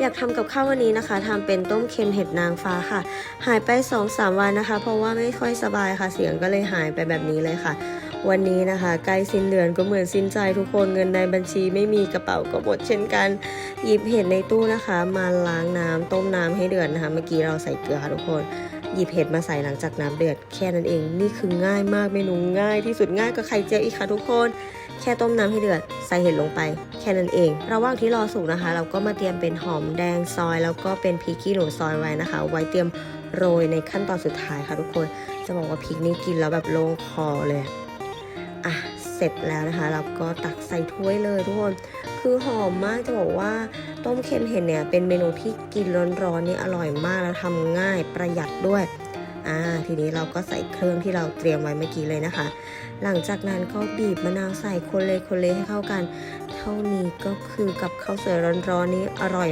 อยากทำกับข้าววันนี้นะคะทำเป็นต้มเค็มเห็ดนางฟ้าค่ะ หายไป2อสวันนะคะ เพราะว่าไม่ค่อยสบายค่ะ เสียงก็เลยหายไปแบบนี้เลยค่ะ วันนี้นะคะใกล้สิ้นเดือนก็เหมือนสิ้นใจทุกคนเงินในบัญชีไม่มีกระเป๋าก็หมดเช่นกัน หยิบเห็ดในตู้นะคะ มาล้างน้ำต้มน้ำให้เดือดนะคะ เมื่อกี้เราใส่เกลือค่ะทุกคน หยิบเห็ดมาใส่หลังจากน้ำเดือดแค่นั้นเองนี่คือง่ายมากเมนูง่ายที่สุดง่ายกว่าไข่เจียวอีกค่ะทุกคนแค่ต้มน้ำให้เดือดใส่เห็ดลงไป แค่นั้นเอง ระหว่างที่รอสุกนะคะ เราก็มาเตรียมเป็นหอมแดงซอย แล้วก็เป็นพริกขี้หนูซอยไว้นะคะ ไว้เตรียมโรยในขั้นตอนสุดท้ายค่ะทุกคน จะบอกว่าพริกนี่กินแล้วแบบโล่งคอเลย อะเสร็จแล้วนะคะ เราก็ตักใส่ถ้วยเลยทุกคน คือหอมมากจะบอกว่าต้มเค็มเห็ดเนี่ยเป็นเมนูที่กินร้อนๆนี่อร่อยมากแล้วทำง่ายประหยัดด้วยอ่าทีนี้เราก็ใส่เครื่องที่เราเตรียมไว้เมื่อกี้เลยนะคะ หลังจากนั้นก็บีบมะนาวใส่คนเลยคนเลยให้เข้ากัน เท่านี้ก็คือกับข้าวสวยร้อนๆนี้อร่อย